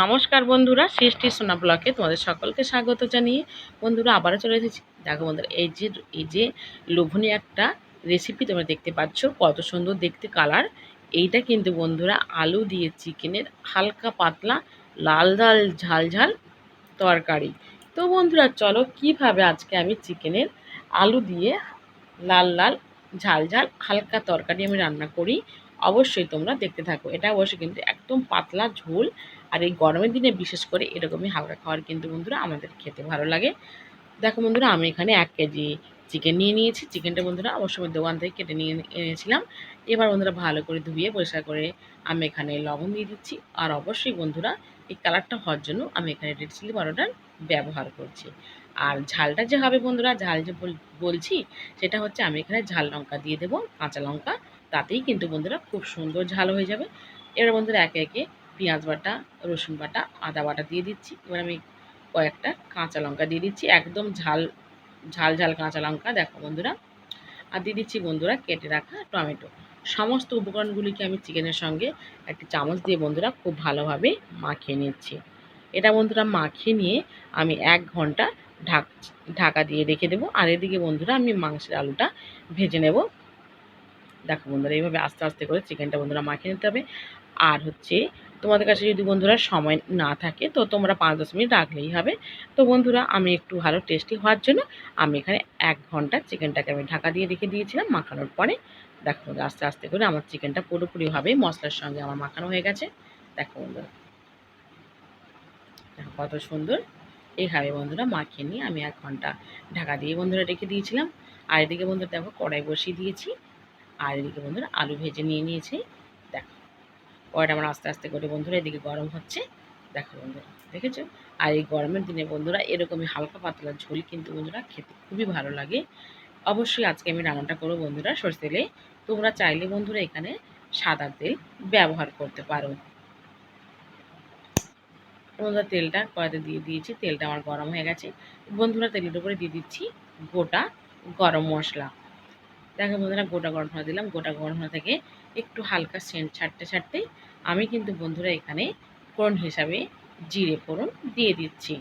নমস্কার বন্ধুরা, সৃষ্টি সোনা ব্লকে তোমাদের সকলকে স্বাগত জানিয়ে বন্ধুরা আবারও চলে এসেছি। দেখো বন্ধুরা, এই যে এই যে লোভনীয় একটা রেসিপি তোমরা দেখতে পাচ্ছ, কত সুন্দর দেখতে কালার এইটা কিন্তু বন্ধুরা আলু দিয়ে চিকেনের হালকা পাতলা লাল লাল, ঝাল ঝাল তরকারি। তো বন্ধুরা, চলো কীভাবে আজকে আমি চিকেনের আলু দিয়ে লাল লাল, ঝাল ঝাল হালকা তরকারি আমি রান্না করি, অবশ্যই তোমরা দেখতে থাকো। এটা অবশ্যই কিন্তু একদম পাতলা ঝোল আর এই গরমের দিনে বিশেষ করে এরকমই হালকা খাবার কিন্তু বন্ধুরা আমাদের খেতে ভালো লাগে। দেখো বন্ধুরা, আমি এখানে এক কেজি চিকেন নিয়ে নিয়েছি। চিকেনটা বন্ধুরা অবশ্যই দোকান থেকে কেটে নিয়ে এনেছিলাম। এবার বন্ধুরা ভালো করে ধুয়ে পরিষ্কার করে আমি এখানে লবণ দিয়ে দিচ্ছি। আর অবশ্যই বন্ধুরা এই কালারটা হওয়ার জন্য আমি এখানে রেড চিলি পাউডার ব্যবহার করছি। আর ঝালটা যে হবে বন্ধুরা, ঝাল যে বলছি সেটা হচ্ছে আমি এখানে ঝাল লঙ্কা দিয়ে দেবো, কাঁচা লঙ্কা। তাতেই কিন্তু বন্ধুরা খুব সুন্দর ঝাল হয়ে যাবে। এবার বন্ধুরা একে একে পেঁয়াজ বাটা, রসুন বাটা, আদা বাটা দিয়ে দিচ্ছি। এবার আমি কয়েকটা কাঁচা লঙ্কা দিয়ে দিচ্ছি। একদম ঝাল ঝাল ঝাল কাঁচা লঙ্কা, দেখো বন্ধুরা। আর দিয়ে দিচ্ছি বন্ধুরা কেটে রাখা টমেটো। সমস্ত উপকরণগুলিকে আমি চিকেনের সঙ্গে একটি চামচ দিয়ে বন্ধুরা খুব ভালোভাবে মাখিয়ে নিচ্ছি। এটা বন্ধুরা মাখিয়ে নিয়ে আমি এক ঘণ্টা ঢাক, ঢাকা দিয়ে রেখে দেবো। আর এদিকে বন্ধুরা আমি মাংসের আলুটা ভেজে নেব। দেখো বন্ধুরা, এইভাবে আস্তে আস্তে করে চিকেনটা বন্ধুরা মাখিয়ে নিতে হবে। আর হচ্ছে তোমাদের কাছে যদি বন্ধুরা সময় না থাকে, তো তোমরা পাঁচ দশ মিনিট রাখলেই হবে। তো বন্ধুরা, আমি একটু ভালো টেস্টি হওয়ার জন্য আমি এখানে এক ঘণ্টা চিকেনটাকে আমি ঢাকা দিয়ে রেখে দিয়েছিলাম মাখানোর পরে। দেখো, আস্তে আস্তে করে আমার চিকেনটা পুরোপুরিভাবে মশলার সঙ্গে আমার মাখানো হয়ে গেছে। দেখো বন্ধুরা। দেখো কত সুন্দর। এইভাবে বন্ধুরা মাখিয়ে নিয়ে আমি এক ঘণ্টা ঢাকা দিয়ে বন্ধুরা রেখে দিয়েছিলাম। আর এদিকে বন্ধুরা দেখো কড়াই বসিয়ে দিয়েছি। আর এদিকে বন্ধুরা আলু ভেজে নিয়ে নিয়েছি। কড়াইটা আমার আস্তে আস্তে করে, বন্ধুরা এদিকে গরম হচ্ছে। দেখো বন্ধুরা, দেখেছ? আর এই গরমের দিনে বন্ধুরা এরকমই হালকা পাতলা ঝোল কিন্তু বন্ধুরা খেতে খুবই ভালো লাগে। অবশ্যই আজকে আমি রান্নাটা করব বন্ধুরা সরষে তেলে। তোমরা চাইলে বন্ধুরা এখানে সাদা তেল ব্যবহার করতে পারো। বন্ধুরা তেলটা কড়াইতে দিয়ে দিয়েছি, তেলটা আমার গরম হয়ে গেছে। বন্ধুরা তেলের উপরে দিয়ে দিচ্ছি গোটা গরম মশলা। দেখো বন্ধুরা গোটা গরম মশলা দিলাম, গোটা গরম মশলা থেকে একটু হালকা সেন্ট ছাড়তে ছাড়তে আমি কিন্তু বন্ধুরা এখানে ফোড়ন হিসাবে জিরে ফোড়ন দিয়ে দিচ্ছি।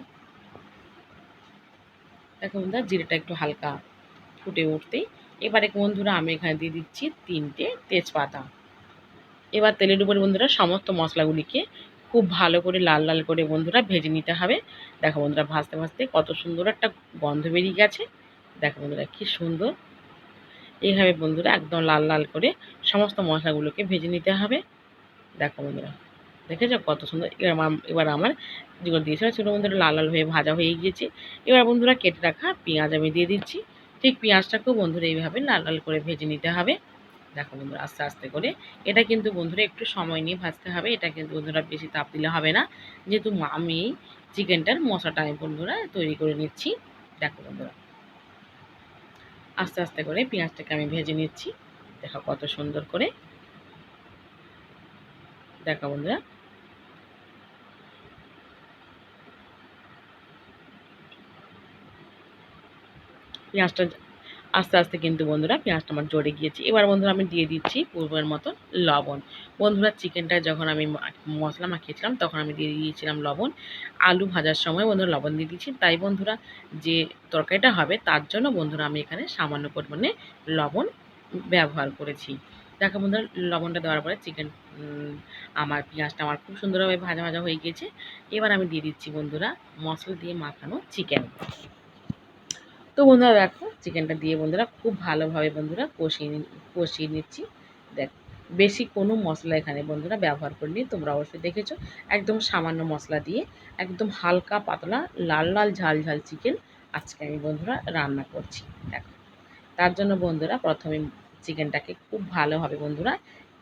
দেখো বন্ধুরা, জিরেটা একটু হালকা ফুটে উঠতেই এবারে বন্ধুরা আমি এখানে দিয়ে দিচ্ছি তিনটে তেজপাতা। এবার তেলের উপরে বন্ধুরা সমস্ত মশলাগুলিকে খুব ভালো করে লাল লাল করে বন্ধুরা ভেজে নিতে হবে। দেখো বন্ধুরা, ভাজতে ভাজতে কত সুন্দর একটা গন্ধ বেরিয়ে গেছে। দেখো বন্ধুরা, কী সুন্দর এইভাবে বন্ধুরা একদম লাল লাল করে সমস্ত মশলাগুলোকে ভেজে নিতে হবে। দেখো বন্ধুরা, দেখেছ কত সুন্দর? এবার এবার আমার যেগুলো দিয়েছিলাম সেগুলো বন্ধুরা লাল লাল হয়ে ভাজা হয়ে গিয়েছে। এবার বন্ধুরা কেটে রাখা পেঁয়াজ আমি দিয়ে দিচ্ছি। ঠিক পেঁয়াজটাকেও বন্ধুরা এইভাবে লাল লাল করে ভেজে নিতে হবে। দেখো বন্ধুরা, আস্তে আস্তে করে। এটা কিন্তু বন্ধুরা একটু সময় নিয়ে ভাজতে হবে। এটা কিন্তু বন্ধুরা বেশি তাপ দিলে হবে না। যেহেতু আমি চিকেনটার মশলাটা আমি বন্ধুরা তৈরি করে নিচ্ছি। দেখো বন্ধুরা আস্তে আস্তে করে পেঁয়াজটাকে আমি ভেজে নিচ্ছি। দেখো কত সুন্দর করে। দেখো বন্ধুরা। পেঁয়াজটা আস্তে আস্তে কিন্তু বন্ধুরা পেঁয়াজটা আমার জড়ে গিয়েছে। এবার বন্ধুরা আমি দিয়ে দিচ্ছি পূর্বের মতো লবণ। বন্ধুরা চিকেনটা যখন আমি মশলা মাখিয়েছিলাম, তখন আমি দিয়ে দিয়েছিলাম লবণ। আলু ভাজার সময় বন্ধুরা লবণ দিয়ে দিচ্ছি তাই বন্ধুরা যে তরকারিটা হবে, তার জন্য বন্ধুরা আমি এখানে সামান্য পরিমাণে লবণ ব্যবহার করেছি। দেখো বন্ধুরা, লবণটা দেওয়ার পরে চিকেন আমার পেঁয়াজটা আমার খুব সুন্দরভাবে ভাজা ভাজা হয়ে গিয়েছে। এবার আমি দিয়ে দিচ্ছি বন্ধুরা মশলা দিয়ে মাখানো চিকেন। তো বন্ধুরা দেখো চিকেনটা দিয়ে বন্ধুরা খুব ভালোভাবে বন্ধুরা কষিয়ে কষিয়ে নিচ্ছি। দেখ, বেশি কোনো মশলা এখানে বন্ধুরা ব্যবহার করিনি, তোমরা অবশ্যই দেখেছ। একদম সামান্য মশলা দিয়ে একদম হালকা পাতলা লাল লাল ঝাল ঝাল চিকেন আজকে আমি বন্ধুরা রান্না করছি। দেখো, তার জন্য বন্ধুরা প্রথমে চিকেনটাকে খুব ভালোভাবে বন্ধুরা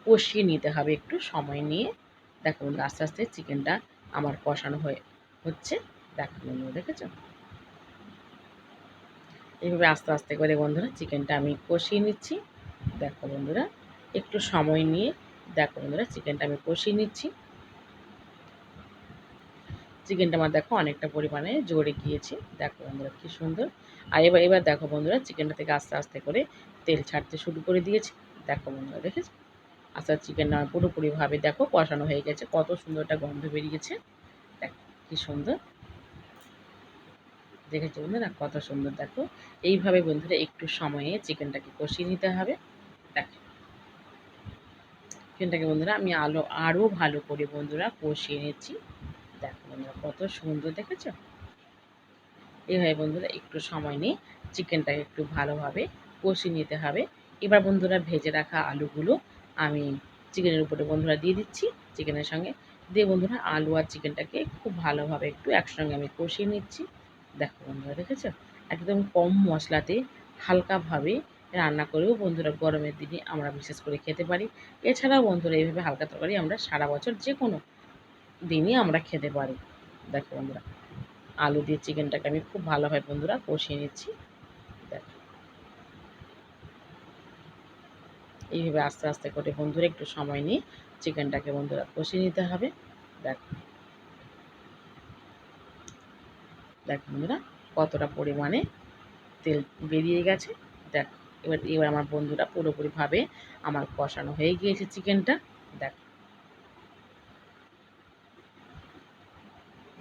কষিয়ে নিতে হবে একটু সময় নিয়ে। দেখো আস্তে আস্তে চিকেনটা আমার কষানো হয়ে, হচ্ছে। দেখো বন্ধুরা, দেখেছ? এইভাবে আস্তে আস্তে করে বন্ধুরা চিকেনটা আমি কষিয়ে নিচ্ছি। দেখো বন্ধুরা, একটু সময় নিয়ে দেখো বন্ধুরা চিকেনটা আমি কষিয়ে নিচ্ছি। চিকেনটা আমার দেখো অনেকটা পরিমাণে জোরে গিয়েছে। দেখো বন্ধুরা কী সুন্দর। আর এবার এবার দেখো বন্ধুরা চিকেনটা থেকে আস্তে আস্তে করে তেল ছাড়তে শুরু করে দিয়েছে। দেখো বন্ধুরা, দেখেছ? আস্তে চিকেনটা আমার পুরোপুরিভাবে দেখো কষানো হয়ে গেছে। কত সুন্দর একটা গন্ধ বেরিয়েছে। দেখো কী সুন্দর। দেখেছ বন্ধুরা কত সুন্দর। দেখো, এইভাবে বন্ধুরা একটু সময়ে চিকেনটাকে কষিয়ে নিতে হবে। দেখো। চিকেনটাকে বন্ধুরা আমি আলো আরও ভালো করে বন্ধুরা কষিয়ে নিচ্ছি। দেখো বন্ধুরা, কত সুন্দর, দেখেছ? এইভাবে বন্ধুরা একটু সময় নিয়ে চিকেনটাকে একটু ভালোভাবে কষিয়ে নিতে হবে। এবার বন্ধুরা ভেজে রাখা আলুগুলো আমি চিকেনের উপরে বন্ধুরা দিয়ে দিচ্ছি। চিকেনের সঙ্গে দিয়ে বন্ধুরা আলু আর চিকেনটাকে খুব ভালোভাবে একটু একসঙ্গে আমি কষিয়ে নিচ্ছি। দেখো বন্ধুরা, দেখেছ? একদম কম মশলাতে হালকাভাবে রান্না করেও বন্ধুরা গরমের দিনে আমরা বিশেষ করে খেতে পারি। এছাড়াও বন্ধুরা, এইভাবে হালকা তরকারি আমরা সারা বছর যে কোনো দিনই আমরা খেতে পারি। দেখো বন্ধুরা, আলু দিয়ে চিকেনটাকে আমি খুব ভালোভাবে বন্ধুরা কষিয়ে নিচ্ছি। দেখো। এইভাবে আস্তে আস্তে করে বন্ধুরা একটু সময় নিয়ে চিকেনটাকে বন্ধুরা কষিয়ে নিতে হবে। দেখো। দেখো বন্ধুরা, কতটা পরিমাণে তেল বেরিয়ে গেছে। দেখ, এবার এবার আমার বন্ধুরা পুরোপুরিভাবে আমার কষানো হয়ে গিয়েছে চিকেনটা। দেখ।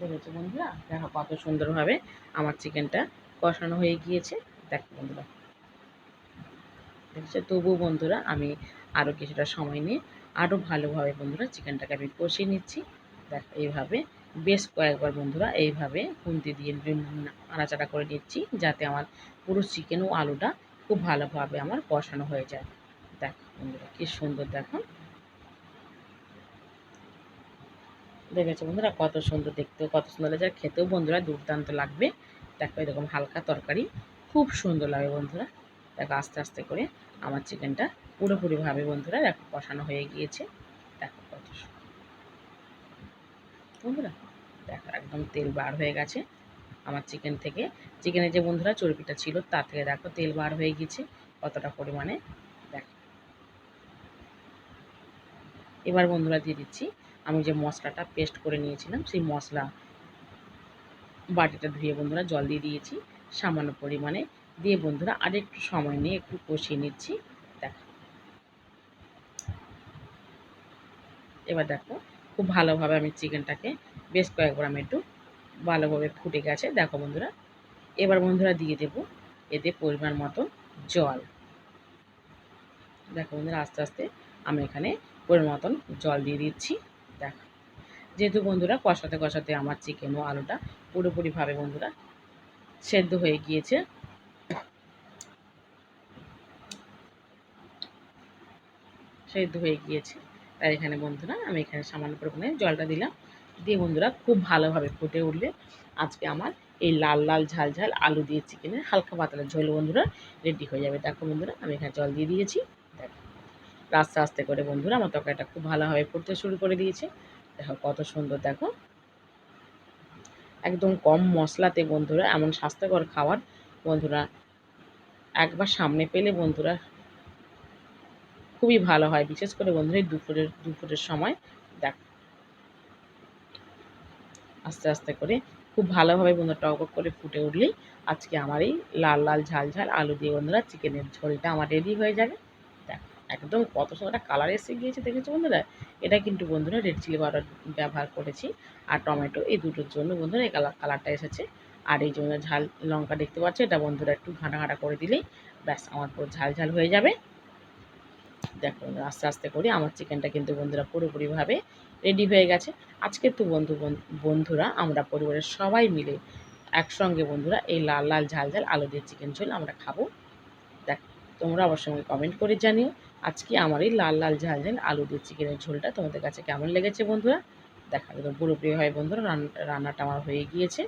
দেখেছ বন্ধুরা? দেখো কত সুন্দরভাবে আমার চিকেনটা কষানো হয়ে গিয়েছে। দেখো বন্ধুরা। দেখছ? তবুও বন্ধুরা, আমি আরও কিছুটা সময় নিয়ে আরও ভালোভাবে বন্ধুরা চিকেনটাকে আমি কষিয়ে নিচ্ছি। দেখ, এইভাবে বেশ কয়েকবার বন্ধুরা এইভাবে খুন্তি দিয়ে নাড়াচাড়া করে নিচ্ছি, যাতে আমার পুরো চিকেন ও আলুটা খুব ভালোভাবে আমার কষানো হয়ে যায়। দেখ বন্ধুরা কী সুন্দর দেখো। দেখেছ বন্ধুরা কত সুন্দর দেখতেও, কত সুন্দর লাগে আর খেতেও বন্ধুরা দুর্দান্ত লাগবে। দেখো এরকম হালকা তরকারি, খুব সুন্দর লাগে বন্ধুরা। দেখো আস্তে আস্তে করে আমার চিকেনটা পুরোপুরিভাবে বন্ধুরা দেখো কষানো হয়ে গিয়েছে দেখো কত বন্ধুরা? দেখো, একদম তেল বার হয়ে গেছে আমার চিকেন থেকে। চিকেনের যে বন্ধুরা চর্বিটা ছিল, তার থেকে দেখো তেল বার হয়ে গেছে কতটা পরিমাণে। দেখো। এবার বন্ধুরা দিয়ে দিচ্ছি। আমি যে মশলাটা পেস্ট করে নিয়েছিলাম, সেই মশলা বাটিটা ধুয়ে বন্ধুরা জল দিয়ে দিয়েছি। সামান্য পরিমাণে। দিয়ে বন্ধুরা আর একটু সময় নিয়ে একটু কষিয়ে নিচ্ছি। দেখো। এবার দেখো খুব ভালোভাবে আমি চিকেনটাকে বেশ কয়েকবার আমি একটু ভালোভাবে ফুটে গেছে। দেখো বন্ধুরা, এবার বন্ধুরা দিয়ে দেব এতে পরিমাণ মতো জল। দেখো বন্ধুরা, আস্তে আস্তে আমি এখানে পরিমাণ মতন জল দিয়ে দিচ্ছি। দেখো, যেহেতু বন্ধুরা কষাতে কষাতে আমার চিকেন ও আলুটা পুরোপুরিভাবে বন্ধুরা সেদ্ধ হয়ে গিয়েছে। সেদ্ধ হয়ে গিয়েছে। তাই এখানে বন্ধুরা আমি এখানে সামান্য পরিমাণে জলটা দিলাম। দিয়ে বন্ধুরা খুব ভালোভাবে ফুটে উঠলে আজকে আমার এই লাল লাল ঝাল ঝাল আলু দিয়ে চিকেনের হালকা পাতলা ঝোল বন্ধুরা রেডি হয়ে যাবে। দেখো বন্ধুরা, আমি এখানে জল দিয়ে দিয়েছি। দেখো, আস্তে আস্তে করে বন্ধুরা আমার তরকারিটা খুব ভালোভাবে ফুটতে শুরু করে দিয়েছে। দেখো কত সুন্দর, দেখো। একদম কম মশলাতে বন্ধুরা এমন স্বাস্থ্যকর খাবার বন্ধুরা একবার সামনে পেলে বন্ধুরা খুবই ভালো হয়, বিশেষ করে বন্ধুরা দুপুরের দুপুরের সময়। দেখ। আস্তে আস্তে করে খুব ভালোভাবে বন্ধুরা টক করে ফুটে উঠলেই আজকে আমার এই লাল লাল, ঝাল ঝাল আলু দিয়ে বন্ধুরা চিকেনের ঝোলটা আমার রেডি হয়ে যাবে। দেখ, একদম কত সুন্দর একটা কালার এসে গিয়েছে, দেখেছ বন্ধুরা? এটা কিন্তু বন্ধুরা রেড চিলি পাউডার ব্যবহার করেছি। আর টমেটো, এই দুটোর জন্য বন্ধুরা এই কালার কালারটা এসেছে। আর এই জন্য ঝাল, লঙ্কা দেখতে পাচ্ছ, এটা বন্ধুরা একটু ঘাঁটা ঘাঁটা করে দিলেই ব্যাস, আমার পুরো ঝাল ঝাল হয়ে যাবে। দেখো, আস্তে আস্তে করে আমার চিকেনটা কিন্তু বন্ধুরা পুরোপুরিভাবে রেডি হয়ে গেছে। আজকে তো বন্ধু বন্ধুরা, আমরা পরিবারের সবাই মিলে একসঙ্গে বন্ধুরা এই লাল লাল, ঝাল ঝাল আলু দিয়ে চিকেন ঝোল আমরা খাব। দেখ, তোমরা অবশ্যই সঙ্গে কমেন্ট করে জানিও আজকে আমার এই লাল লাল, ঝাল ঝাল আলু দিয়ে চিকেনের ঝোলটা তোমাদের কাছে কেমন লেগেছে বন্ধুরা? দেখা, একদম পুরোপুরি হয় বন্ধুরা রান্নাটা আমার হয়ে গিয়েছে।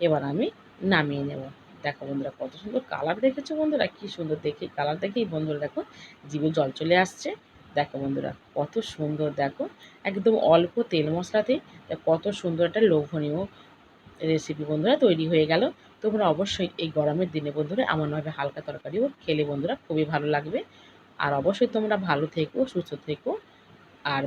এবার আমি নামিয়ে নেব। দেখো বন্ধুরা কত সুন্দর কালার দেখেছ বন্ধুরা? কি সুন্দর দেখে কালার দেখেই বন্ধুরা দেখো জিভে জল চলে আসছে। দেখো বন্ধুরা কত সুন্দর দেখো, একদম অল্প তেল মশলাতে কত সুন্দর একটা লোভনীয় রেসিপি বন্ধুরা তৈরি হয়ে গেল। তোমরা অবশ্যই এই গরমের দিনে বন্ধুরা এমনভাবে হালকা তরকারিও খেলে বন্ধুরা খুবই ভালো লাগবে। আর অবশ্যই তোমরা ভালো থেকো, সুস্থ থেকো। আর